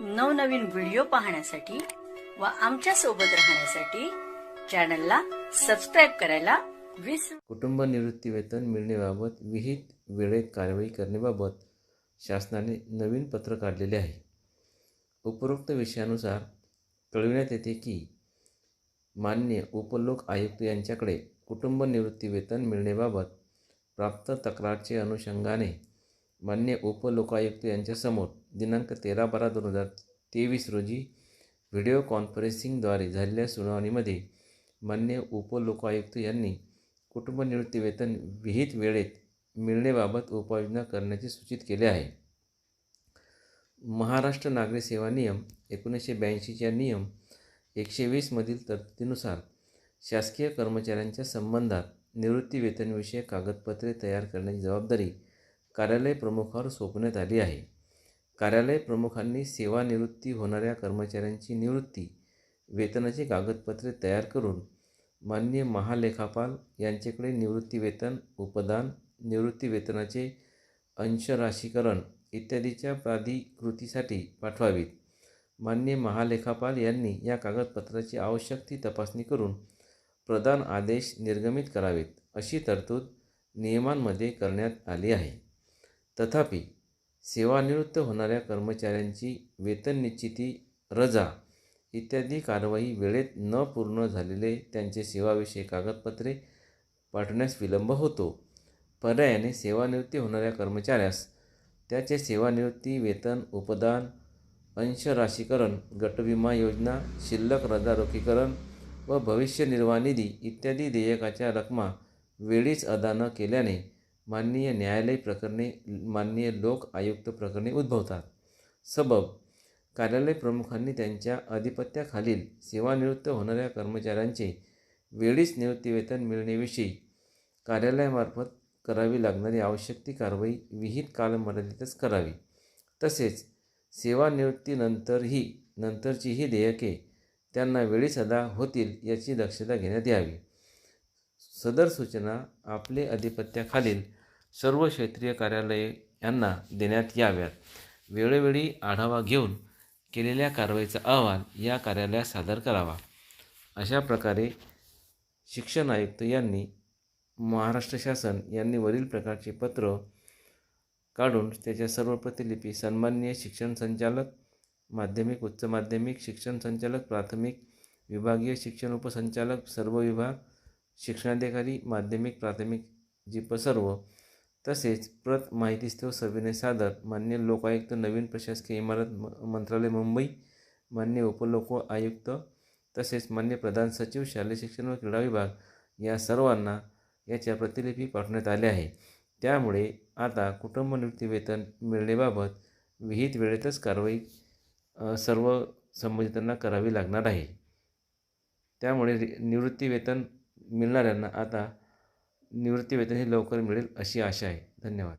नवनवीन व्हिडिओ पाहण्यासाठी व आमच्यासोबत राहण्यासाठी चॅनलला सबस्क्राईब करायला विसरू कुटुंब निवृत्ती वेतन मिळण्याबाबत विहित वेळेत कारवाई करण्याबाबत शासनाने नवीन पत्र काढलेले आहे. उपरोक्त विषयानुसार कळविण्यात येते की मान्य उपलोक आयुक्त यांच्याकडे कुटुंब निवृत्ती वेतन मिळण्याबाबत प्राप्त तक्रारचे अनुषंगाने मान्य उपलोकायुक्त यांच्यासमोर दिनांक तेरा बारा दोन हजार तेवीस रोजी व्हिडिओ कॉन्फरन्सिंगद्वारे झालेल्या सुनावणीमध्ये मान्य उपलोकायुक्त यांनी कुटुंब निवृत्तीवेतन विहित वेळेत मिळण्याबाबत उपाययोजना करण्याचे सूचित केले आहे. महाराष्ट्र नागरी सेवा नियम एकोणीसशे ब्याऐंशीच्या नियम एकशे वीसमधील तरतुदीनुसार शासकीय कर्मचाऱ्यांच्या संबंधात निवृत्तीवेतनविषयक कागदपत्रे तयार करण्याची जबाबदारी कार्यालय प्रमुखावर सोपवण्यात आली आहे. कार्यालय प्रमुखांनी सेवानिवृत्ती होणाऱ्या कर्मचाऱ्यांची निवृत्ती वेतनाची कागदपत्रे तयार करून मान्य महालेखापाल यांच्याकडे निवृत्तीवेतन उपदान निवृत्ती वेतनाचे अंशराशीकरण इत्यादीच्या प्राधिकृतीसाठी पाठवावीत. मान्य महालेखापाल यांनी या कागदपत्राची आवश्यक ती तपासणी करून प्रदान आदेश निर्गमित करावेत अशी तरतूद नियमांमध्ये करण्यात आली आहे. तथापि सेवानिवृत्त होणाऱ्या कर्मचाऱ्यांची वेतन निश्चिती रजा इत्यादी कारवाई वेळेत न पूर्ण झालेले त्यांचे सेवाविषयी कागदपत्रे पाठवण्यास विलंब होतो. पर्यायाने सेवानिवृत्ती होणाऱ्या कर्मचाऱ्यास त्याचे सेवानिवृत्ती वेतन उपदान अंशराशीकरण गटविमा योजना शिल्लक रजा रोखीकरण व भविष्य निर्वाह निधी इत्यादी देयकाच्या रकमा वेळीच अदा न केल्याने माननीय न्यायालय प्रकरणे माननीय लोक आयुक्त प्रकरणे उद्भवतात. सबब कार्यालय प्रमुखांनी त्यांच्या अधिपत्याखालील सेवानिवृत्त होणाऱ्या कर्मचाऱ्यांचे वेळीच निवृत्तीवेतन मिळण्याविषयी कार्यालयामार्फत करावी लागणारी आवश्यक ती कारवाई विहित कालमर्यादेतच करावी. तसेच सेवानिवृत्तीनंतरही नंतरचीही देयके त्यांना वेळीच अदा होतील याची दक्षता घेण्यात यावी. सदर सूचना आपले अधिपत्याखालील सर्व क्षेत्रीय कार्यालये यांना देण्यात याव्यात. वेळोवेळी आढावा घेऊन केलेल्या कारवाईचा अहवाल या कार्यालयास सादर करावा. अशा प्रकारे शिक्षण आयुक्त यांनी महाराष्ट्र शासन यांनी वरील प्रकारचे पत्र काढून त्याच्या सर्व प्रतिलिपी सन्माननीय शिक्षण संचालक माध्यमिक उच्च माध्यमिक शिक्षण संचालक प्राथमिक विभागीय शिक्षण उपसंचालक सर्व विभाग शिक्षणाधिकारी माध्यमिक प्राथमिक जीप सर्व तसेच प्रत माहितीस्तव सविनय सादर मान्य लोकायुक्त नवीन प्रशासकीय इमारत म मंत्रालय मुंबई मान्य उपलोक आयुक्त तसेच मान्य प्रधान सचिव शालेय शिक्षण व क्रीडा विभाग या सर्वांना याच्या प्रतिलिपी पाठवण्यात आल्या आहे. त्यामुळे आता कुटुंब निवृत्तीवेतन मिळण्याबाबत विहित वेळेतच कारवाई सर्व संबंधितांना करावी लागणार आहे. त्यामुळे रि- मिळणाऱ्यांना आता निवृत्ती वेतन हे लवकर मिळेल अशी आशा आहे. धन्यवाद.